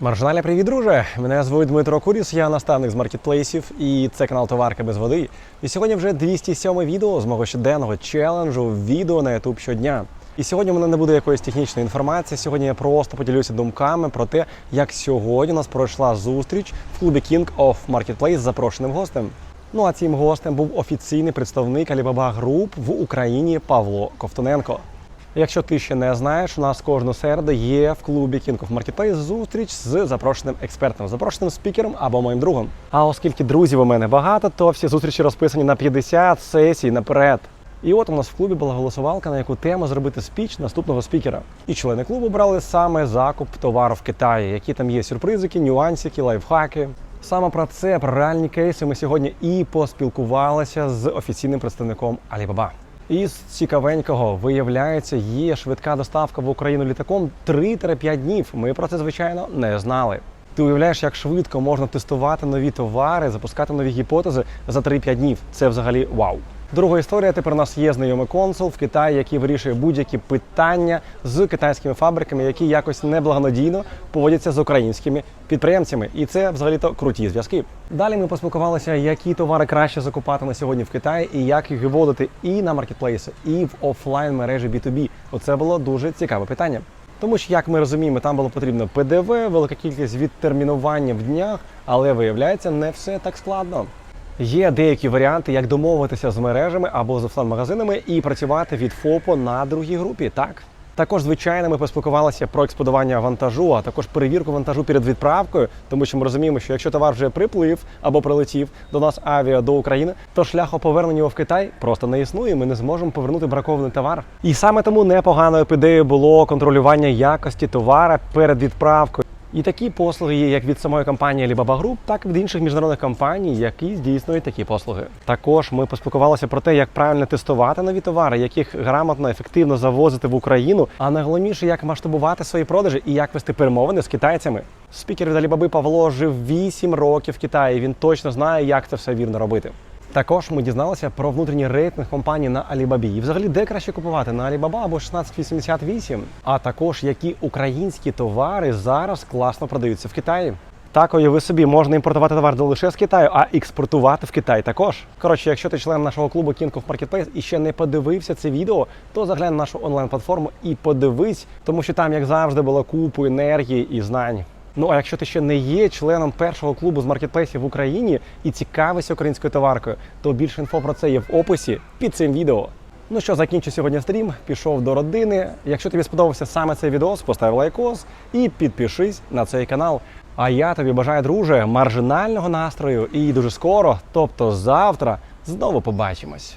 Маржинальний привіт, друже! Мене звуть Дмитро Куріс, я наставник з маркетплейсів, і це канал Товарка без води. І сьогодні вже 207 відео з мого щоденного челенджу відео на YouTube щодня. І сьогодні в мене не буде якоїсь технічної інформації. Сьогодні я просто поділюся думками про те, як сьогодні у нас пройшла зустріч в клубі King of Marketplace з запрошеним гостем. Ну а цим гостем був офіційний представник Alibaba Group в Україні Павло Ковтуненко. Якщо ти ще не знаєш, у нас кожну середу є в клубі King of Marketplace зустріч з запрошеним експертом, запрошеним спікером або моїм другом. А оскільки друзів у мене багато, то всі зустрічі розписані на 50 сесій наперед. І от у нас в клубі була голосувалка, на яку тему зробити спіч наступного спікера. І члени клубу брали саме закуп товару в Китаї, які там є сюрпризики, нюансики, лайфхаки. Саме про це, про реальні кейси, ми сьогодні і поспілкувалися з офіційним представником Alibaba. Із цікавенького виявляється, є швидка доставка в Україну літаком 3-5 днів. Ми про це звичайно не знали. Ти уявляєш, як швидко можна тестувати нові товари, запускати нові гіпотези за 3-5 днів. Це взагалі вау. Друга історія. Тепер у нас є знайомий консул в Китаї, який вирішує будь-які питання з китайськими фабриками, які якось неблагонадійно поводяться з українськими підприємцями. І це взагалі-то круті зв'язки. Далі ми поспілкувалися, які товари краще закупати на сьогодні в Китаї і як їх виводити і на маркетплейси, і в офлайн мережі B2B. Оце було дуже цікаве питання. Тому що, як ми розуміємо, там було потрібно ПДВ, велика кількість відтермінування в днях, але виявляється, не все так складно. Є деякі варіанти, як домовитися з мережами або з офлайн-магазинами і працювати від ФОПу на другій групі. Так. Також, звичайно, ми поспілкувалися про експедування вантажу, а також перевірку вантажу перед відправкою, тому що ми розуміємо, що якщо товар вже приплив або прилетів до нас авіа до України, то шляху повернення його в Китай просто не існує. Ми не зможемо повернути бракований товар. І саме тому непоганою ідеєю було контролювання якості товара перед відправкою. І такі послуги є як від самої компанії Alibaba Group, так і від інших міжнародних компаній, які здійснюють такі послуги. Також ми поспілкувалися про те, як правильно тестувати нові товари, як їх грамотно, ефективно завозити в Україну, а найголовніше, як масштабувати свої продажі і як вести перемовини з китайцями. Спікер від Alibaba Павло жив 8 років в Китаї. Він точно знає, як це все вірно робити. Також ми дізналися про внутрішній рейтинг компанії на Alibaba. І взагалі, де краще купувати на Alibaba або 1688, а також які українські товари зараз класно продаються в Китаї. Так, уяви собі, можна імпортувати товар не лише з Китаю, а експортувати в Китай також. Коротше, якщо ти член нашого клубу King of Marketplace і ще не подивився це відео, то заглянь на нашу онлайн-платформу і подивись, тому що там, як завжди, було купу енергії і знань. Ну а якщо ти ще не є членом першого клубу з маркетплейсів в Україні і цікавишся українською товаркою, то більше інфо про це є в описі під цим відео. Ну що, закінчу сьогодні стрім, пішов до родини. Якщо тобі сподобався саме цей відео, постав лайкос і підпишись на цей канал. А я тобі бажаю, друже, маржинального настрою і дуже скоро, тобто завтра, знову побачимось.